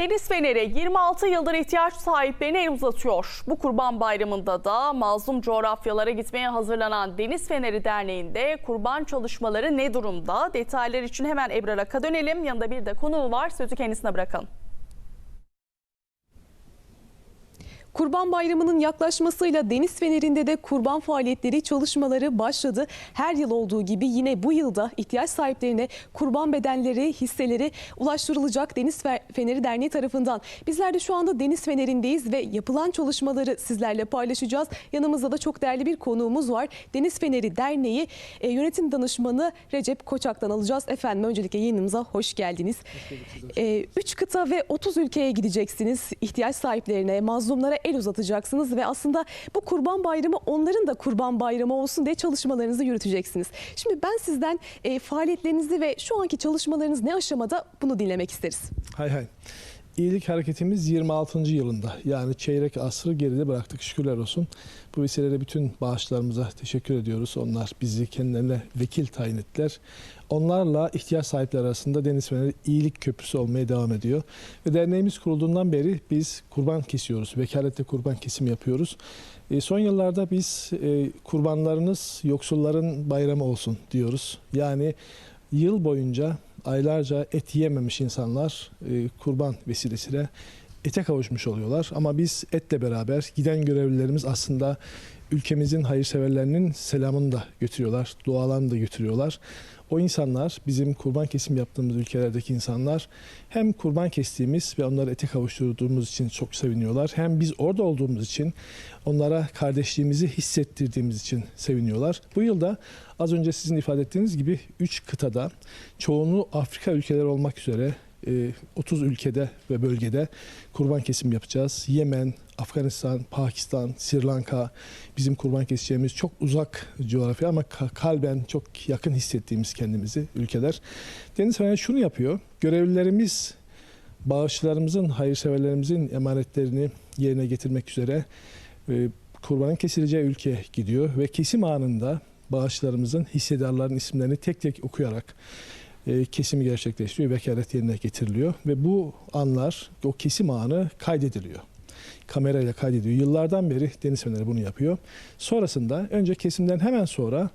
Deniz Feneri 26 yıldır ihtiyaç sahiplerine el uzatıyor. Bu kurban bayramında da mazlum coğrafyalara gitmeye hazırlanan Deniz Feneri Derneği'nde kurban çalışmaları ne durumda? Detaylar için hemen Ebrar Ak'a dönelim. Yanında bir de konuğu var. Sözü kendisine bırakalım. Kurban Bayramı'nın yaklaşmasıyla Deniz Feneri'nde de kurban faaliyetleri çalışmaları başladı. Her yıl olduğu gibi yine bu yılda ihtiyaç sahiplerine kurban bedenleri, hisseleri ulaştırılacak Deniz Fe- Feneri Derneği tarafından. Bizler de şu anda Deniz Feneri'ndeyiz ve yapılan çalışmaları sizlerle paylaşacağız. Yanımızda da çok değerli bir konuğumuz var. Deniz Feneri Derneği e, yönetim danışmanı Recep Koçak'tan alacağız. Efendim öncelikle yayınımıza hoş geldiniz. 3 kıta ve 30 ülkeye gideceksiniz. İhtiyaç sahiplerine, mazlumlara el uzatacaksınız ve aslında bu Kurban Bayramı onların da Kurban Bayramı olsun diye çalışmalarınızı yürüteceksiniz. Şimdi ben sizden e, faaliyetlerinizi ve şu anki çalışmalarınız ne aşamada bunu dinlemek isteriz. Hay hay. İyilik hareketimiz 26. yılında. Yani çeyrek asrı geride bıraktık şükürler olsun. Bu vesileyle bütün bağışlarımıza teşekkür ediyoruz. Onlar bizi kendilerine vekil tayin ettiler. Onlarla ihtiyaç sahipleri arasında Deniz Feneri iyilik köprüsü olmaya devam ediyor. Ve derneğimiz kurulduğundan beri biz kurban kesiyoruz. Vekaletle kurban kesim yapıyoruz. E, son yıllarda biz e, kurbanlarınız yoksulların bayramı olsun diyoruz. Yani yıl boyunca aylarca et yiyememiş insanlar e, kurban vesilesiyle ete kavuşmuş oluyorlar. Ama biz etle beraber giden görevlilerimiz aslında ülkemizin hayırseverlerinin selamını da götürüyorlar, dualarını da götürüyorlar. O insanlar bizim kurban kesim yaptığımız ülkelerdeki insanlar hem kurban kestiğimiz ve onları ete kavuşturduğumuz için çok seviniyorlar. Hem biz orada olduğumuz için onlara kardeşliğimizi hissettirdiğimiz için seviniyorlar. Bu yılda az önce sizin ifade ettiğiniz gibi 3 kıtada çoğunluğu Afrika ülkeleri olmak üzere 30 ülkede ve bölgede kurban kesim yapacağız. Yemen, Afganistan, Pakistan, Sri Lanka bizim kurban keseceğimiz çok uzak coğrafya ama ka- kalben çok yakın hissettiğimiz kendimizi ülkeler. Deniz Feneri şunu yapıyor. Görevlilerimiz bağışçılarımızın, hayırseverlerimizin emanetlerini yerine getirmek üzere e, kurbanın kesileceği ülkeye gidiyor ve kesim anında bağışçılarımızın hissedarların isimlerini tek tek okuyarak e, kesimi gerçekleştiriyor, vekalet yerine getiriliyor ve bu anlar, o kesim anı kaydediliyor. Kamerayla kaydediyor. Yıllardan beri Deniz Feneri bunu yapıyor. Sonrasında önce kesimden hemen sonra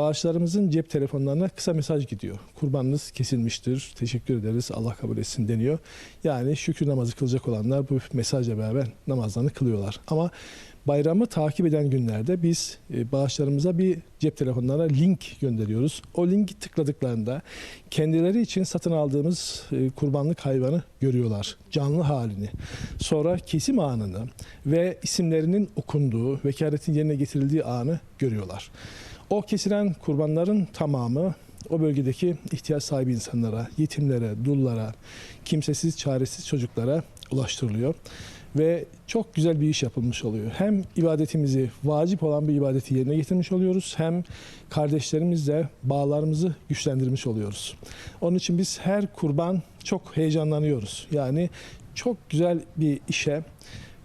bağışlarımızın cep telefonlarına kısa mesaj gidiyor. Kurbanınız kesilmiştir, teşekkür ederiz, Allah kabul etsin deniyor. Yani şükür namazı kılacak olanlar bu mesajla beraber namazlarını kılıyorlar. Ama bayramı takip eden günlerde biz e, bağışlarımıza bir cep telefonlarına link gönderiyoruz. O linki tıkladıklarında kendileri için satın aldığımız e, kurbanlık hayvanı görüyorlar. Canlı halini. Sonra kesim anını ve isimlerinin okunduğu, vekaletin yerine getirildiği anı görüyorlar. O kesilen kurbanların tamamı o bölgedeki ihtiyaç sahibi insanlara, yetimlere, dullara, kimsesiz, çaresiz çocuklara ulaştırılıyor. Ve çok güzel bir iş yapılmış oluyor. Hem ibadetimizi, vacip olan bir ibadeti yerine getirmiş oluyoruz. Hem kardeşlerimizle bağlarımızı güçlendirmiş oluyoruz. Onun için biz her kurban çok heyecanlanıyoruz. Yani çok güzel bir işe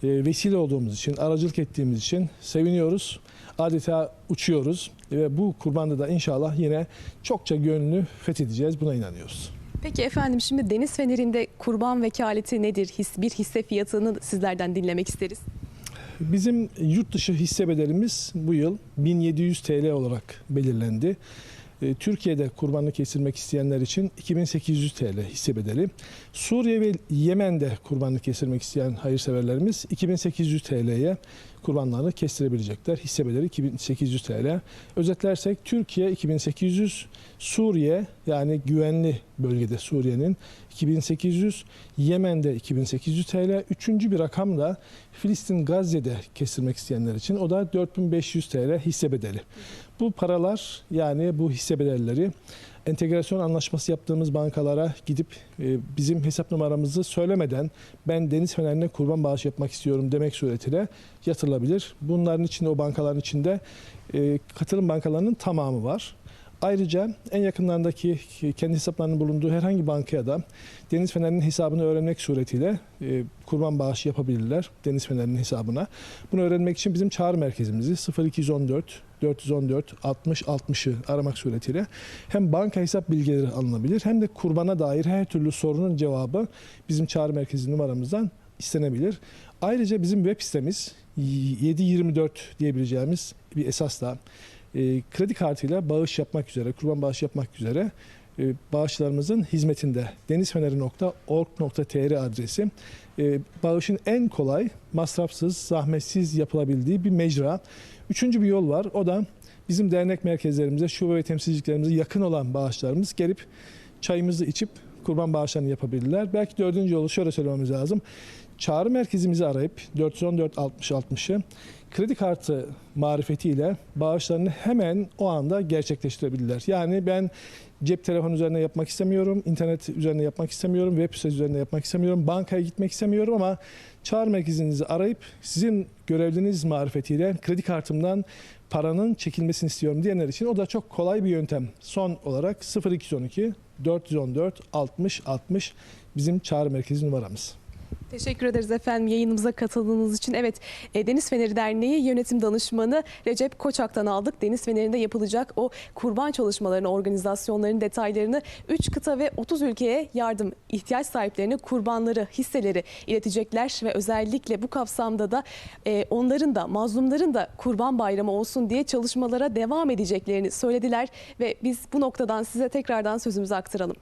e, vesile olduğumuz için, aracılık ettiğimiz için seviniyoruz. Adeta uçuyoruz ve bu kurbanda da inşallah yine çokça gönlünü fethedeceğiz. Buna inanıyoruz. Peki efendim şimdi Deniz Feneri'nde kurban vekaleti nedir? His, bir hisse fiyatını sizlerden dinlemek isteriz. Bizim yurt dışı hisse bedelimiz bu yıl 1700 TL olarak belirlendi. E, Türkiye'de kurbanı kesilmek isteyenler için 2800 TL hisse bedeli. Suriye ve Yemen'de kurbanı kesilmek isteyen hayırseverlerimiz 2800 TL'ye kurbanlarını kestirebilecekler. Hisse bedeli 2800 TL. Özetlersek Türkiye 2800, Suriye yani güvenli bölgede Suriye'nin 2800, Yemen'de 2800 TL. Üçüncü bir rakam da Filistin Gazze'de kestirmek isteyenler için o da 4500 TL hisse bedeli. Bu paralar yani bu hisse bedelleri entegrasyon anlaşması yaptığımız bankalara gidip e, bizim hesap numaramızı söylemeden ben Deniz Feneri'ne kurban bağış yapmak istiyorum demek suretiyle yatırılabilir. Bunların içinde o bankaların içinde e, katılım bankalarının tamamı var. Ayrıca en yakınlarındaki kendi hesaplarının bulunduğu herhangi bankaya da Deniz Fener'in hesabını öğrenmek suretiyle e, kurban bağışı yapabilirler Deniz Fener'in hesabına. Bunu öğrenmek için bizim çağrı merkezimizi 0214 414 60 60'ı aramak suretiyle hem banka hesap bilgileri alınabilir hem de kurbana dair her türlü sorunun cevabı bizim çağrı merkezi numaramızdan istenebilir. Ayrıca bizim web sitemiz 724 diyebileceğimiz bir esasla e, kredi kartıyla bağış yapmak üzere, kurban bağışı yapmak üzere e, bağışlarımızın hizmetinde denizfeneri.org.tr adresi e, bağışın en kolay, masrafsız, zahmetsiz yapılabildiği bir mecra. Üçüncü bir yol var. O da bizim dernek merkezlerimize, şube ve temsilciliklerimize yakın olan bağışlarımız gelip çayımızı içip kurban bağışlarını yapabilirler. Belki dördüncü yolu şöyle söylememiz lazım. Çağrı merkezimizi arayıp 414 60 60'ı kredi kartı marifetiyle bağışlarını hemen o anda gerçekleştirebilirler. Yani ben cep telefonu üzerine yapmak istemiyorum, internet üzerine yapmak istemiyorum, web sitesi üzerine yapmak istemiyorum, bankaya gitmek istemiyorum ama çağrı merkezinizi arayıp sizin görevliniz marifetiyle kredi kartımdan paranın çekilmesini istiyorum diyenler için o da çok kolay bir yöntem. Son olarak 0212 414 60 60 bizim çağrı merkezi numaramız. Teşekkür ederiz efendim yayınımıza katıldığınız için. Evet e, Deniz Feneri Derneği yönetim danışmanı Recep Koçak'tan aldık. Deniz Feneri'nde yapılacak o kurban çalışmalarını, organizasyonların detaylarını 3 kıta ve 30 ülkeye yardım ihtiyaç sahiplerine kurbanları, hisseleri iletecekler ve özellikle bu kapsamda da e, onların da mazlumların da kurban bayramı olsun diye çalışmalara devam edeceklerini söylediler ve biz bu noktadan size tekrardan sözümüzü aktaralım.